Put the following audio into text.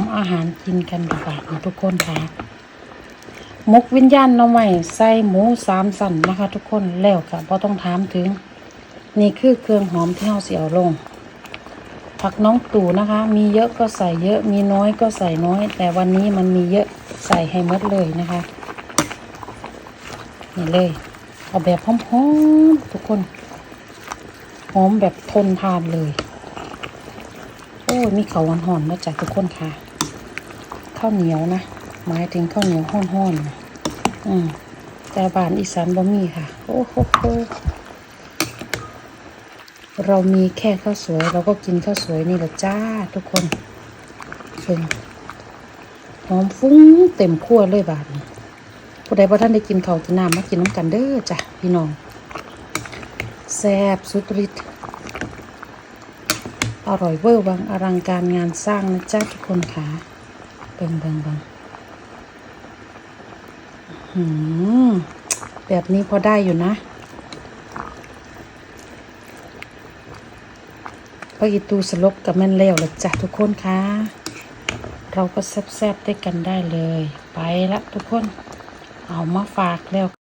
ำอาหารกินกันดีกว่านะทุกคนค่ะมกวิญญาณน้องใหม่ใส่หมูสามสันนะคะ ทุกคนแล้วก็บ่ต้องถามถึง นี่คือเครื่องหอมที่เราเสียวลง ผักน้องตู่นะคะ มีเยอะก็ใส่เยอะ มีน้อยก็ใส่น้อย แต่วันนี้มันมีเยอะใส่ให้หมดเลยนะคะ นี่เลยเอาแบบหอมๆทุกคนหอมแบบทนทานเลย อ้ยมีเขาวหอนๆนะจ๊ะทุกคนค่ะ ข้าวเหนียวนะหมายถึงข้าวเหนียวห้อนๆนะอืมแต่บ้านอีสานบ่มีค่ะ โอ้โหเรามีแค่ข้าวสวย เราก็กินข้าวสวยนี่แหละจ้าทุกคนเพิ่งหอมฟุ้งเต็มขั้วเลยบาดนี้ผู้ใดบ่ท่านได้กินข้าวกินน้ำมากินน้ำกันเด้อจ้ะพี่น้องแซ่บสุดฤทธิ์ อร่อยเวอร์วังอลังการงานสร้างนะจ้าทุกคนค่ะเบิ่งเบิ่งเบิ่งหืมแบบนี้พอได้อยู่นะพออีตูสลบกับแม่นเลวแล้วจ้ะทุกคนคะเราก็แซ่บๆด้กันได้เลย ไปละทุกคน เอามาฝากแล้ว